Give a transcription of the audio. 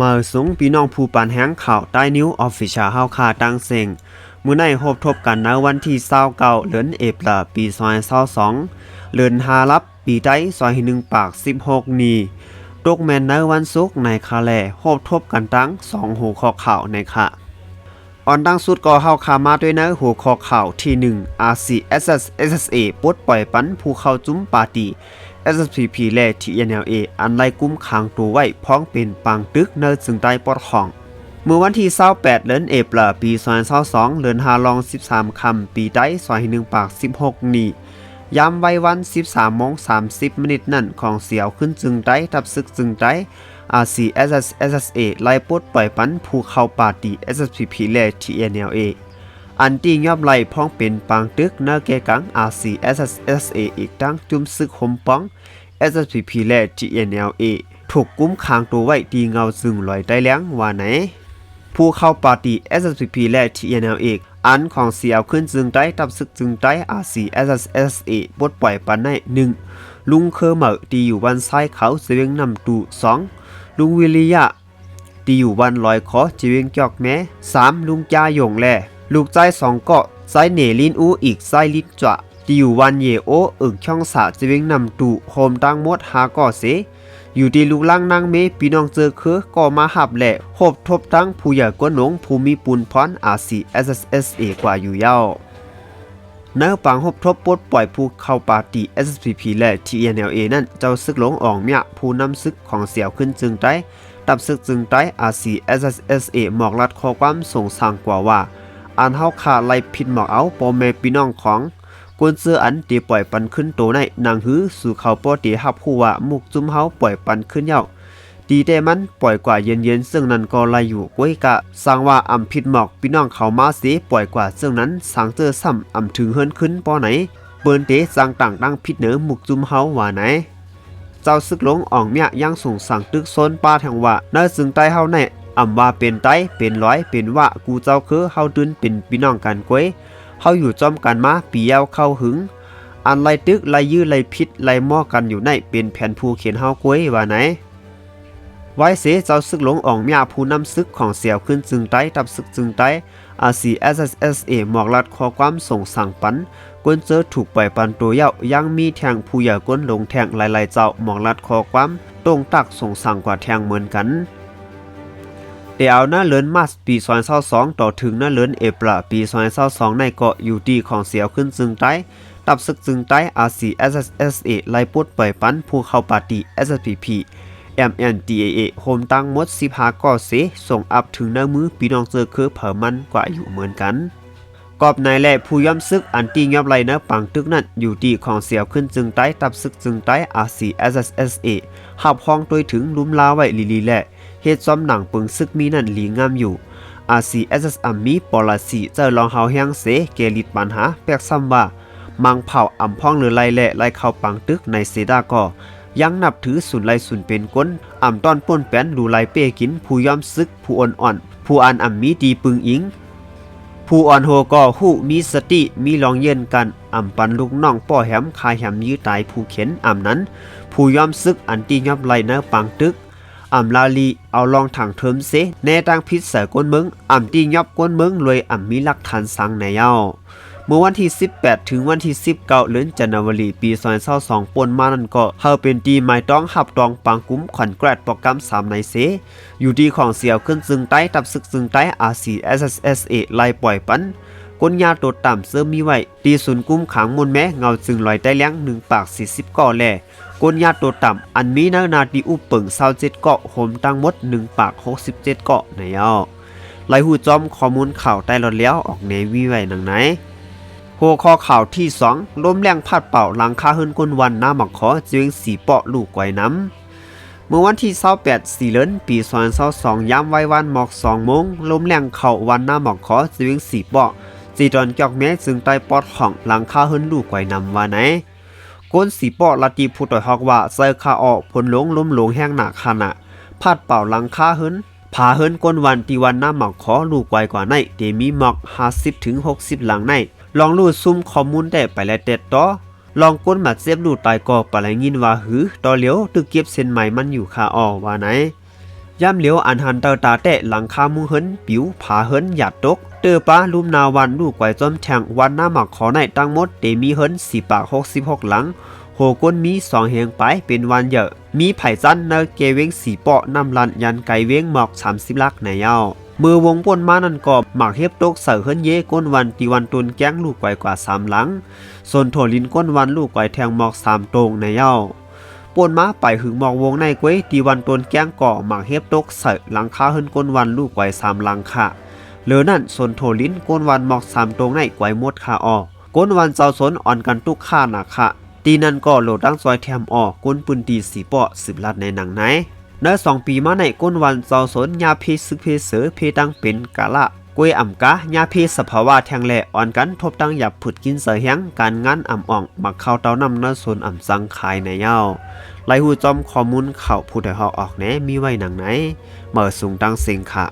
มาสูงพี่น้องผู้ปานแห้งข่าวใต้นิ้วออฟฟิเชียลเฮาคาตังเซงมื้อในพบทบกันในวันที่29เดือนเอพลปี2022เดือน5รับปีใด2021ปาก 16 นี้ตกแมนในวันศุกร์ในคาแลพบทบกันตั้ง2หูข้อข่าวในค่ะออนดังสุดก็เฮาคามาด้วยนื้อหัวข้อข่าวที่ 1 RCSS SSA ปลดปล่อยปันผู้เข้าจุ้มปาร์ตี้ SSPP และ TNLA อันไล่กุ้มขังตัวไว้พ้องเป็นปังตึกเนิร์จึงได้ปลดของ เมื่อวันที่28เดือนเอพลปี2022เดือน5ลอง 13คำปีได้21ปาก 16 นี้ย้ำไว้วัน 13โมง30มินิตนั่นของเสียวขึ้นจึงได้ทับซึกจึงได้ RCSS SSA ไล่ปดปล่อยปันผู้เข้าปาร์ตี้ SSPP และ TNLA อันที่ยอบไล่พ้องเป็นปังตึกเนอเกกัง RCSS SSA อีกตั้งจุมซึกหมป้อง SSPP และ TNLA ถูกกุ้มขังตัวไว้ดีเงาซึงลอยได้แล้วว่าไหน ผู้เข้าปาร์ตี้ SSPP และ TNLA อันของเสียวขึ้นจึงได้ตับซึกจึงได้ RCSSA บทปล่อยปันในหนึ่งลุงเคอร์เมอร์ตีอยู่วันซ้ายเขาเสวียงนำตูสองลุงวิริยะตีอยู่วันลอยคอจีเวงจอกแม้สามลุงจาหยงแล ลูกใจสองเกาะไซเหนลินอูอีกไซลินจะตีอยู่วันเยโออึ่งช่องสาจีเวงนำตูโฮมตั้งมดหาก่อเสอยู่ดีลูกล่างนางเมพี่น้องเจอคือก็มาหับแหละหบทบทั้งผู้ใหญ่กวนหนงภูมิปุนพรอาซี SSSA กว่าอยู่เย้าเนื้อปังหบทบปลดปล่อยผู้เข้าปาร์ตี้ SSPP และ TNLA นั่นเจ้าซึกหลงอ่องเมียผู้นำซึกของเสี่ยวขึ้นจึงได้ตับซึกจึงได้ RC SSSA หมอกรัดข้อความส่งสั่งกว่าว่า อันเฮาขาไล่ผิดหมอกเอาปอแม่พี่น้องของกวนเสื้ออันตีปล่อยปันขึ้นโตในนางหือสู่เขาปอตีฮับผู้ว่ามุกจุ้มเฮาปล่อยปันขึ้นเย้าดีแต่มันปล่อยกว่าเย็นเย็นซึ่งนั้นก็ไล่อยู่ก้วยกะสร้างว่าอำผิดหมอกพี่น้องเขามาเสีปล่อยกว่าซึ่งนั้นสร้างเจอซ้ำอำถึงเฮิรนขึ้นปอไหนเปิ้นเตสร้างต่างดังผิดเหนือมุกจุ้มเฮาว่าไหนเจ้าซึกหลงอ่องเมียยังส่งสั่งตึกซนป้าแทงว่าเนื้อซึ่งใต้เฮาใน อำว่าเป็นไตเป็นร้อยเป็นว่ากูเจ้าคือเฮาดืนเป็นพี่น้องกันก้วยเฮาอยู่จอมกันมาปียาวเข้าหึง อันไล่ตึกไล่ยื้อไล่พิษไล่หม้อกันอยู่ในเป็นแผ่นผู้เขียนเฮาก้วยว่าไหนไว้เสเจ้าซึกหลงอ่องเมียผู้นำซึกของเสียวขึ้นจึงไต้ตับซึกจึงไต้ RCSSA หมอกลัดข้อความส่งสั่งปันกวนเจอถูกปล่อยปันตัวเย้ายังมีแทงผู้ใหญ่ก้นลงแทงหลายๆเจ้าหมองลัดคอความตรงตักส่งสั่งกว่าแทงเหมือนกัน เดี๋ยวหน้าเลินมาสปี2022ต่อถึงหน้าเลินเอปราปี2022ในเกาะอยู่ดีของเสียวขึ้นจึงไต้ตับซึกจึงไต้ RCSSA ไล่ปุดปล่อยปันผู้เข้าปาร์ตี้ SSPP MNDAA โฮมตั้งมด15ก่อเสส่งอัพถึงหน้ามือพี่น้องเจอคือเผอมันกว่าอยู่เหมือนกันกอบนายและผู้ย่อมซึกอันตียอบไรนะปังตึกนั่นอยู่ดีของเสียวขึ้นจึงใต้ตับซึกจึงใต้ RCSSA หับห้องโดยถึงลุมลาไว้ลีลีแหละ เฮ็ดซ้อมหนังปึงซึกมีนั่นหลีงามอยู่ RCSS อัมมีปอลาสีเจอลองเฮาแฮงเสเกลิดปัญหาแปลกซ้ำว่า มังเผาอ่ำพ้องหรือไล่แหละไล่เข้าปังตึกในเซดาก็ยังนับถือสุนไลสุนเป็นก้นอ่ำต้อนป้นแป้นดูไลเป้กิน ผู้ยอมซึก ผู้อ่อนอ่อน ผู้อ่านอ่ำมีดีปึงอิง ผู้อ่อนโหก็หู้มีสติมีลองเย็นกันอ่ำปันลูกน้องป้อแหมคายแหมยื้อตายผู้เข็นอ่ำนั้น ผู้ยอมซึกอันตียอมไลเนอปังตึก อ่ำลาลีเอาลองถังเทิมเสแน่ตั้งพิษเสือก้นเมืองอ่ำตียอบก้นเมืองรวยอ่ำมีหลักฐานสังในเย้าเมื่อวันที่ 18 ถึงวันที่ 19เดือนจันวารีปี2022ปนมานั่นก็เฮาเป็นตีหมายต้องหับตองปังกุ้มขวัญแกรดโปรแกรม3ในเสอยู่ดีของเสียวขึ้นซึงใต้ตับซึกซึงใต้ RCSSA ไล่ปล่อยปันก้นยาตัวต่ำเสริมมีไว้ตีศูนย์กุ้มขังมนแม้เงาจึงลอยได้เลี้ยง1ปาก 40ก่อแล ก้นยาตัวต่ำอันมีนานาดีอุปเปิง27เกาะโหมตั้งหมด1ปาก67เกาะในเอาไล่หูจอมข้อมูลข่าวใต้รถแล้วออกในวีไว้หนังไหนหัวข้อข่าวที่2ล้มแรงพัดเป่าหลังคาเฮิรนก้นวันหน้าหมักขอจึงสีเปาะลูกไว้น้ำเมื่อวันที่28สีเลินปี2022ย้ำไว้วันหมอก2โมงล้มแรงเข้าวันหน้าหมอกขอจึงสีเปาะจีดอนจอกแม้จึงใต้ปอดของหลังคาเฮิรนลูกไว้นำว่าไหน ก้นสีเปาะลาตีผู้ต่อยฮอกว่าเซอร์คาออกผลหลงล้มหลงแห้งหนักขณะพัดเป่าหลังคาเฮิรนผาเฮิรนก้นวันตีวันหน้าหมอกขอลูกไวกว่าในเดมีหมอก50ถึง60 หลังในลองรูดซุ่มข้อมูลได้ไปแล้วเด็ดต่อลองก้นมาเจ็บลูดตายก่อปะไรยินว่าหือต่อเหลียวตึกเก็บเส้นไหม่มันอยู่คาออกว่าไหนย่ำเหลียวอันหันเตอตาแตะหลังคามุงเฮินปิวผาเฮินหยาดตก เตอป้าลุมนาวันลูกไกวจอมแทงวันหน้าหมักขอในตั้งหมดเตมีเฮินสี่ปากหกสิบหกหลังโหก้นมีสองเฮียงไปเป็นวันเยอะ มีไผ่จันเนเกเวงสีเปาะนำลันยันไกเวงหมอกสามสิบลักในเย้ามือวงปนมานั่นก็หมักเฮ็บตกเสือเฮินเย่ก้นวันตีวันตุนแก้งลูกไกวกว่าสามหลังส่วนโถลินก้นวันลูกไกวแทงหมอกสามตรงในเย้าปนมาไปหึงหมอกวงในกวยตีวันตนแก้งก่อหมักเฮ็บตกใส่หลังคาเฮินก้นวันลูกไกวสามหลังค่ะ เหลือนั่นสนโถลิ้นก้นวันหมอกสามตรงในไกวหมดค่ะออก้นวันเจ้าสนอ่อนกันทุกข้าหนักค่ะตีนั่นก็โหลดดังซอยแถมออกก้นปืนตีสีเปาะสิบลัดในหนังไหนเนื้อสองปีมาในก้นวันเจ้าสนยาเพซึกเพเสือเพดังเป็นกะละกวยอ่ำกะยาเพสภาวะแทงแหล่อ่อนกันทบตั้งหยับผุดกินเสือแหงการงานอ่ำอ่องมักเข้าเต้านำเนื้อสนอ่ำสังขายในเย้าไหลหูจอมข้อมูลข่าวผู้ใดเฮาออกแหนมีไว้หนังไหนเมื่อสูงตั้งเสียงค่ะ